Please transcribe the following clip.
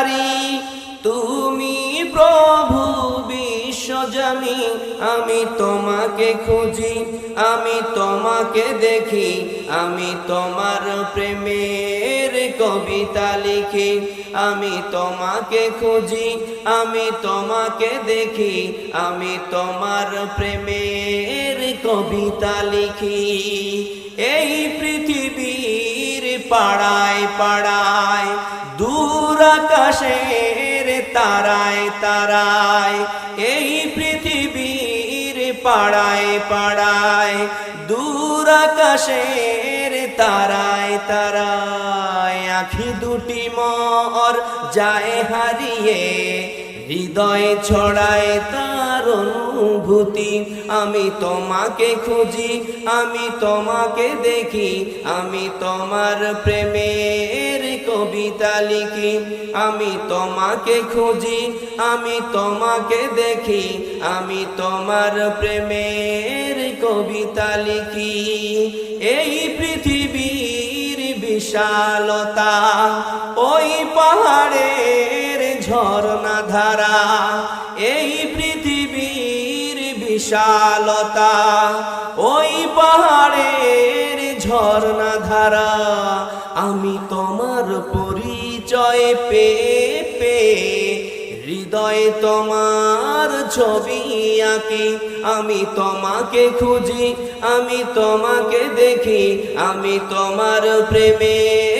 পালনকারী তুমি প্রভু বিশ্বজামি আমি তোমাকে খুঁজি, আমি তোমাকে দেখি, আমি তোমার প্রেমের কবিতা লিখি, আমি তোমাকে খুঁজি, আমি তোমাকে দেখি, আমি তোমার প্রেমের কবিতা লিখি। এই পৃথিবীর পাড়ায় পাড়ায় আকাশের তারায় তারায়, এই পৃথিবীর পাড়ায় পাড়ায়, দূর আকাশের তারায় তারায়, আখি দুটি মর যায় হারিয়ে হৃদয়ে ছড়ায় তার অনুভূতি। আমি তোমাকে খুঁজি, আমি তোমাকে দেখি, আমি তোমার প্রেমের কবিতা লিখি। আমি তোমাকে খুঁজি, আমি তোমাকে দেখি, আমি তোমার প্রেমের কবিতা লিখি। এই পৃথিবীর বিশালতা, ওই পাহাড়ের ঝর্ণা ধারা এই পৃথিবীর বিশালতা, ওই পাহাড়ের ঝর্ণা ধারা আমি তোমার পরিচয় পেয়ে পে, হৃদয়ে তোমার ছবি আঁকি, আমি তোমাকে খুঁজি, আমি তোমাকে দেখি, আমি তোমার প্রেমের